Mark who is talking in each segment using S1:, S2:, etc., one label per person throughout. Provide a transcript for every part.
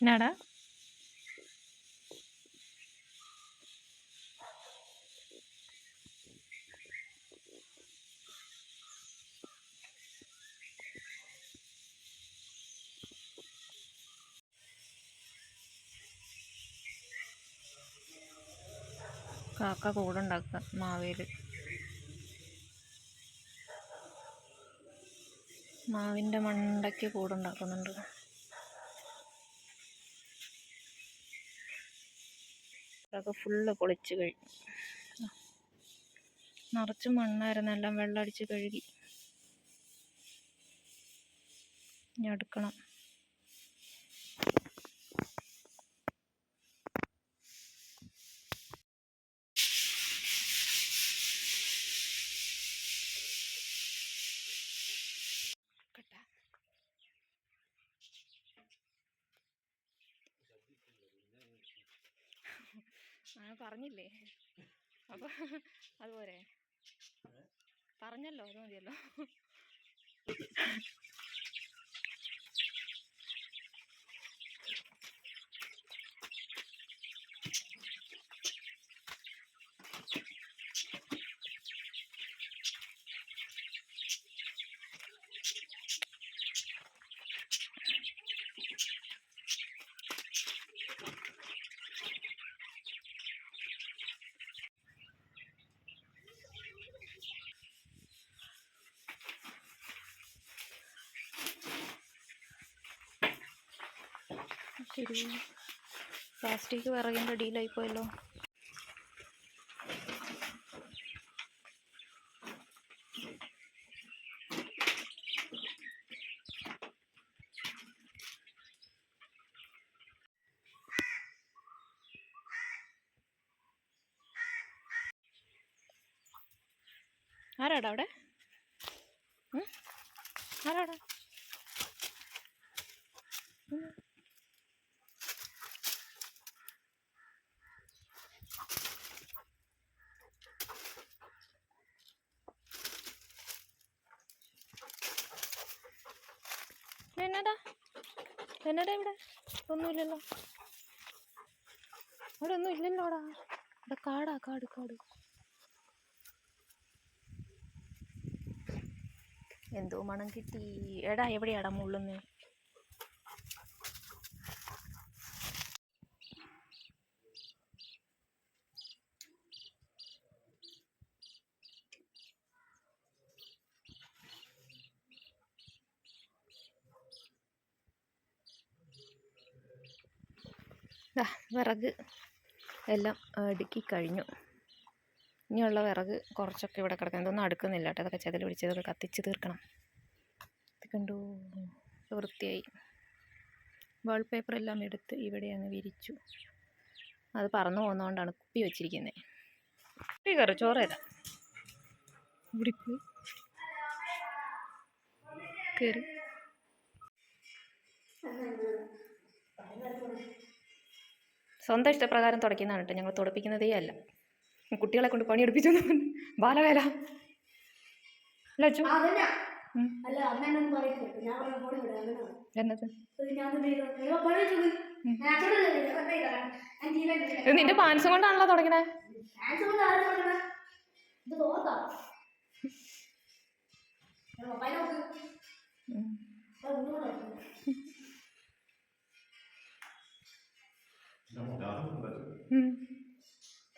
S1: എന്നാടാ കാക്ക കൂടുണ്ടാക്കുക മാവേൽ. മാവിന്റെ മണ്ടയ്ക്ക് കൂടുണ്ടാക്കുന്നുണ്ട്. അതൊക്കെ ഫുള്ള് പൊളിച്ച് കഴിഞ്ഞു. നിറച്ച് മണ്ണായിരുന്നു. എല്ലാം വെള്ളമടിച്ച് കഴുകി. ഇനി അടുക്കണം. ആ പറഞ്ഞില്ലേ? അപ്പൊ അതുപോലെ. പറഞ്ഞല്ലോ അത് മതിയല്ലോ. ശരി പ്ലാസ്റ്റിക് വിറകിന്റെ അടിയിലായിപ്പോയല്ലോ ആരാടാ അവിടെ? ആരാടാ ഉം. എന്നടാ എന്നടാ ഇവിടെ? ഒന്നുമില്ലല്ലോ. ഇവിടെ ഒന്നും ഇല്ലല്ലോടാ. ഇവിടെ കാടാ കാട് കാട്. എന്തോ മണം കിട്ടി. എടാ എവിടെയാടാ മുള്ളുന്ന്? വിറക് എല്ലാം അടുക്കി കഴിഞ്ഞു. ഇനിയുള്ള വിറക് കുറച്ചൊക്കെ ഇവിടെ കിടക്കണം. ഇതൊന്നും അടുക്കുന്നില്ല കേട്ടോ. അതൊക്കെ ചെതൽ പിടിച്ചതൊക്കെ കത്തിച്ച് തീർക്കണം. ഇത് കണ്ടു? വൃത്തിയായി. വാൾ പേപ്പർ എല്ലാം എടുത്ത് ഇവിടെ അങ്ങ് വിരിച്ചു. അത് പറന്നു പോകുന്നതുകൊണ്ടാണ് കുപ്പി വെച്ചിരിക്കുന്നത് കുപ്പി കയറി ചോറ് തരാം. ഇവിടെ പോയി. കയറി. സ്വന്തം ഇഷ്ടപ്രകാരം തുടയ്ക്കുന്നതാണ് കേട്ടോ. ഞങ്ങൾ തുടപ്പിക്കുന്നതേ അല്ല. കുട്ടികളെ കൊണ്ട് പണിയെടുപ്പിച്ചു ബാലവേല. എന്നത് നിന്റെ പാൻസും കൊണ്ടാണല്ലോ തുടങ്ങണേ ഉം.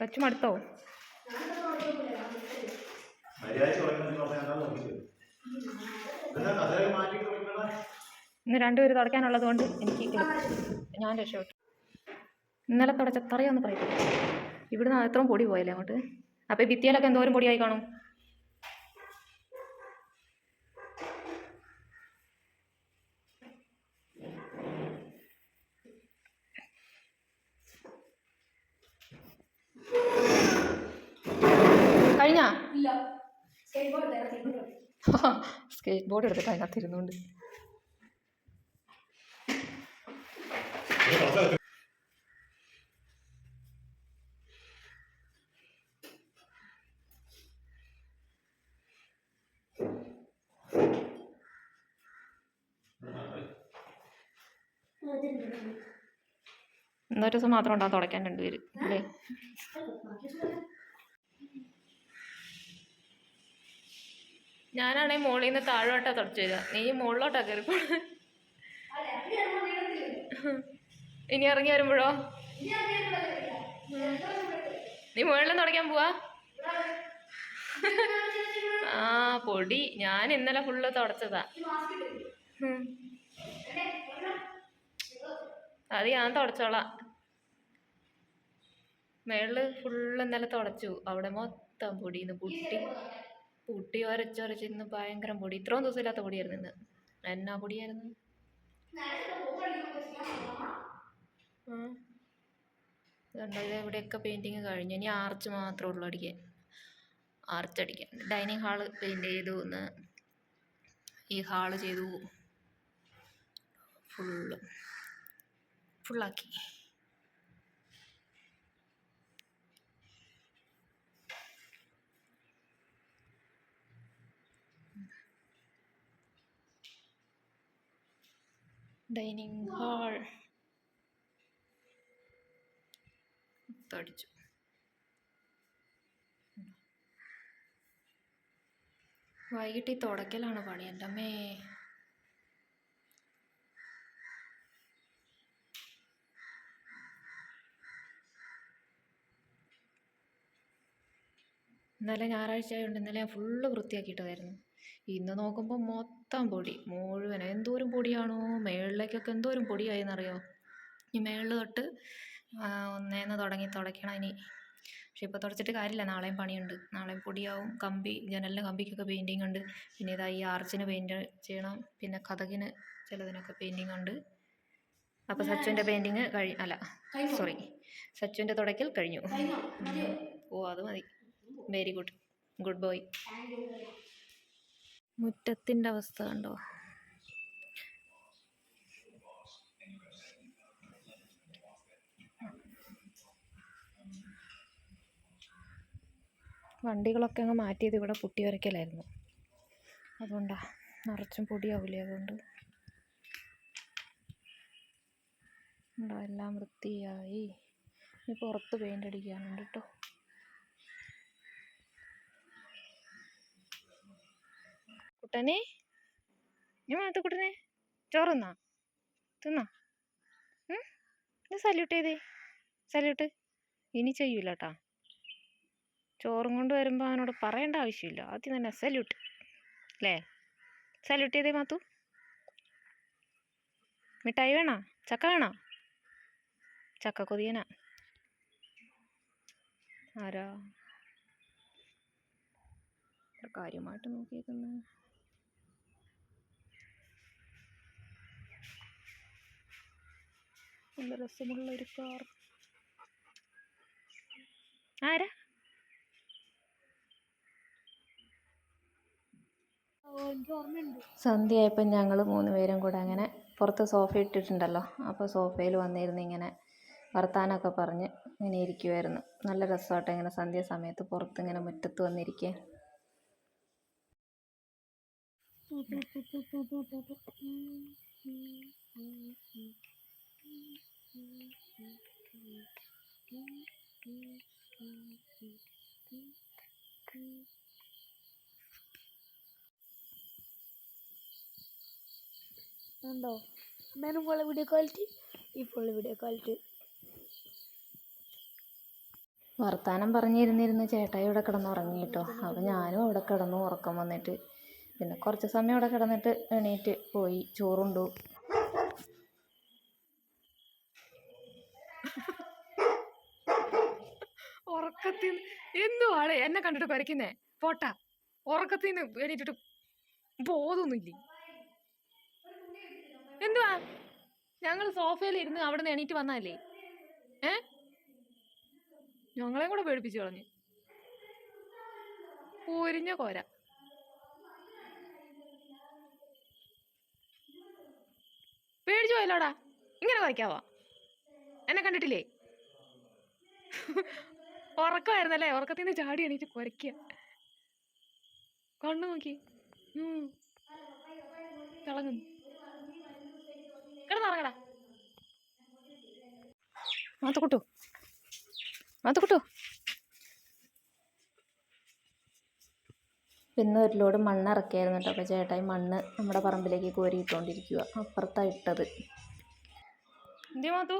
S2: മാറ്റിയിട്ട് മടുത്തോ?
S1: ഇന്ന് രണ്ടുപേര് തുടയ്ക്കാനുള്ളത് കൊണ്ട് എനിക്ക്. ഞാൻ രക്ഷപ്പെട്ടു. ഇന്നലെ തുടച്ച തറയൊന്ന് പറയത്തില്ല ഇവിടുന്ന് അത്രയും പൊടി പോയല്ലേ അങ്ങോട്ട്? അപ്പോൾ ഭിത്തിയിലൊക്കെ എന്തോരം പൊടിയായി കാണും?
S3: ഇല്ല. സ്കേറ്റ് ബോർഡ്
S1: എടുത്തിട്ട് അതിനകത്ത് ഇരുന്നുകൊണ്ട് ഇന്നൊരു ദിവസം മാത്രം ഉണ്ടാകാൻ തുടയ്ക്കാൻ രണ്ടുപേര് അല്ലേ ഞാനാണെങ്കിൽ മുകളിൽ നിന്ന് താഴോട്ടാ തുടച്ചു തരിക നീ മുകളിലോട്ടാ കയറി പോണെ.
S3: അല്ലേ അത്
S1: ഇനി ഇറങ്ങി വരുമ്പോഴോ? നീ മുകളിൽ തുടയ്ക്കാൻ പോവാ. ആ പൊടി. ഞാൻ ഇന്നലെ ഫുള്ള് തുടച്ചതാ. അത് ഞാൻ തുടച്ചോളാം. മേളിൽ ഫുള്ള് ഇന്നലെ തുടച്ചു. അവിടെ മൊത്തം പൊടിന്ന് പുട്ടി. പുട്ടി ഒരച്ചൊരച്ചിരുന്ന് ഭയങ്കര പൊടി. ഇത്രയും ദിവസം ഇല്ലാത്ത പൊടിയായിരുന്നു ഇന്ന്. എന്നാ പൊടിയായിരുന്നു? ഇത് ഇവിടെയൊക്കെ പെയിന്റിങ് കഴിഞ്ഞു. ഇനി ആർച്ച് മാത്രമേ ഉള്ളൂ അടിക്കാൻ. ആർച്ച് അടിക്കാൻ. ഡൈനിങ് ഹാൾ പെയിന്റ് ചെയ്തു ഒന്ന് ഈ ഹാൾ ചെയ്തു. ഫുള്ള് ഫുള്ളാക്കി ഡൈനിങ് ഹാൾ. തടിച്ചു. വൈകിട്ട് ഈ തുടക്കലാണ് പണി. എന്റെ അമ്മേ. ഇന്നലെ ഞായറാഴ്ച ആയതുകൊണ്ട് ഇന്നലെ ഞാൻ ഫുള്ള് വൃത്തിയാക്കിയിട്ടതായിരുന്നു. ഇന്ന് നോക്കുമ്പോൾ മൊത്തം പൊടി മുഴുവൻ എന്തോരം പൊടിയാണോ? മേളിലേക്കൊക്കെ എന്തോരം പൊടിയായെന്നറിയോ? ഈ മേളിൽ തൊട്ട് ഒന്നേന്ന് തുടങ്ങി തുടയ്ക്കണം ഇനി. പക്ഷെ ഇപ്പോൾ തുടച്ചിട്ട് കാര്യമില്ല നാളെയും പണിയുണ്ട്. നാളെയും പൊടിയാവും. കമ്പി ജനലിന് കമ്പിക്കൊക്കെ പെയിന്റിങ് ഉണ്ട്. പിന്നെ ഇതാ ഈ ആർച്ചിന് പെയിന്റ് ചെയ്യണം. പിന്നെ കഥകിന് ചിലതിനൊക്കെ പെയിന്റിങ് ഉണ്ട്. അപ്പോൾ സച്ചുവിന്റെ പെയിന്റിങ് കഴി അല്ല സോറി സച്ചുവിന്റെ തുടയ്ക്കൽ കഴിഞ്ഞു.
S3: കഴിഞ്ഞോ?
S1: ഓ അത് മതി. വെരി ഗുഡ് ഗുഡ് ബോയ്
S3: മുറ്റത്തിന്റെ
S1: മുറ്റത്തിന്റെ അവസ്ഥ കണ്ടോ? വണ്ടികളൊക്കെ അങ്ങ് മാറ്റിയത് ഇവിടെ പുട്ടി വരയ്ക്കലായിരുന്നു. അതുകൊണ്ടാ നിറച്ചും പൊടിയാവില്ലേ അതുകൊണ്ട്. എല്ലാം വൃത്തിയായി. ഇനി പുറത്ത് പെയിന്റ് അടിക്കാനുണ്ട് കേട്ടോ കുട്ടനെ? ഞാൻ മാത്ത കുട്ടനെ? ചോറ് തിന്നാ? ഇത് സല്യൂട്ട് ചെയ്തേ. സല്യൂട്ട് ഇനി ചെയ്യൂല കേട്ടാ ചോറും കൊണ്ട് വരുമ്പോൾ അവനോട് പറയേണ്ട ആവശ്യമില്ല. ആദ്യം തന്നെ സല്യൂട്ട് അല്ലേ സല്യൂട്ട് ചെയ്തേ മാത്തു. മിഠായി വേണോ? ചക്ക വേണോ? ചക്ക കൊതിയനാ. ആരാ? കാര്യമായിട്ട് നോക്കിയേക്കുന്നത് നല്ല രസമുള്ള ഒരു കാർ. ആരാ? സന്ധ്യയായപ്പോൾ ഞങ്ങൾ മൂന്ന് പേരും കൂടെ അങ്ങനെ പുറത്ത് സോഫ ഇട്ടിട്ടുണ്ടല്ലോ. അപ്പോൾ സോഫയിൽ വന്നിരുന്ന് ഇങ്ങനെ വർത്താനമൊക്കെ പറഞ്ഞ് ഇങ്ങനെ ഇരിക്കുമായിരുന്നു നല്ല രസമായിട്ട് ഇങ്ങനെ സന്ധ്യ സമയത്ത് പുറത്ത് ഇങ്ങനെ മുറ്റത്ത് വന്നിരിക്കുക
S3: ഉണ്ടോ? എന്നാലും ഫോളോ വീഡിയോ ക്വാളിറ്റി ഈ ഫോളോ വീഡിയോ ക്വാളിറ്റി
S1: വർത്താനം പറഞ്ഞിരുന്നിരുന്ന് ചേട്ടായി ഇവിടെ കിടന്ന് ഉറങ്ങി കേട്ടോ. അപ്പോൾ ഞാനും അവിടെ കിടന്നു ഉറക്കം വന്നിട്ട് പിന്നെ കുറച്ച് സമയം അവിടെ കിടന്നിട്ട് എണീറ്റ് പോയി. ചോറുണ്ടു. ഉറക്കത്തിൽ എന്തുവാളെ എന്നെ കണ്ടിട്ട് കുരയ്ക്കുന്നേ. പോട്ടാ. ഉറക്കത്തിൽ നിന്ന് എണീറ്റിട്ട് ബോധമൊന്നുമില്ലേ? എന്തുവാ? ഞങ്ങൾ സോഫയിൽ ഇരുന്ന് അവിടെ നിന്ന് എണീറ്റ് വന്നതല്ലേ? ഏ? ഞങ്ങളെയും കൂടെ പേടിപ്പിച്ചു കളഞ്ഞു. പൊരിഞ്ഞ കോര. പേടിച്ചു പോയല്ലോടാ? ഇങ്ങനെ കുറയ്ക്കാവോ എന്നെ കണ്ടിട്ടില്ലേ? ഉറക്കമായിരുന്നല്ലേ? ഉറക്കത്തിൽ നിന്ന് ചാടി എണീറ്റ് കുരയ്ക്കുക കണ്ണു നോക്കി. തിളങ്ങുന്നു. കിടന്നുറങ്ങടാ. മാത്തുക്കുട്ടു മാത്തുക്കുട്ടു ഇന്ന് ഒരു ലോഡ് മണ്ണ് ഇറക്കിയായിരുന്നു കേട്ടോ. അപ്പോൾ ചേട്ടായി മണ്ണ് നമ്മുടെ പറമ്പിലേക്ക് കോരിയിട്ടുകൊണ്ടിരിക്കുക അപ്പുറത്താണ് ഇട്ടത്. എന്തേ മാത്തു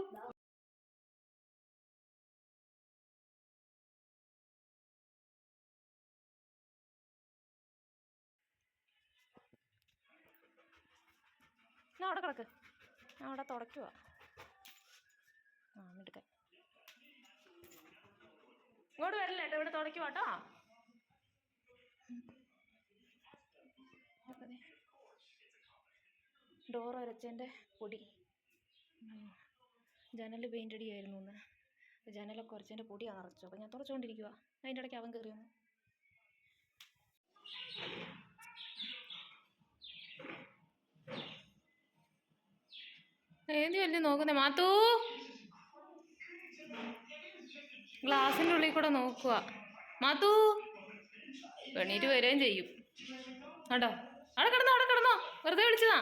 S1: ഞാൻ അവിടെ കിടക്ക്. ഞാൻ അവിടെ തുടയ്ക്കുക ആ ഇങ്ങോട്ട് വരില്ല കേട്ടോ ഇവിടെ തുടയ്ക്കുക കേട്ടോ. ഡോർ പൊടി. ജനൽ പെയിന്റ് അടിയായിരുന്നു ഒന്ന് ജനലൊക്കെ ഉരച്ചതിന്റെ പൊടിയാണ് നിറച്ചു ഞാൻ തുറച്ചുകൊണ്ടിരിക്കുക അതിന്റെ ഇടയ്ക്ക് അവൻ കയറി വന്നു ഏതി വലിയ നോക്കുന്നേ? മാത്തൂ? ഗ്ലാസിന്റെ ഉള്ളിൽ കൂടെ നോക്കുക മാത്തൂ? എണീറ്റ് വരികയും ചെയ്യും. കേട്ടോ അവിടെ കിടന്നോ അവിടെ കിടന്നോ. വെറുതെ വിളിച്ചതാ.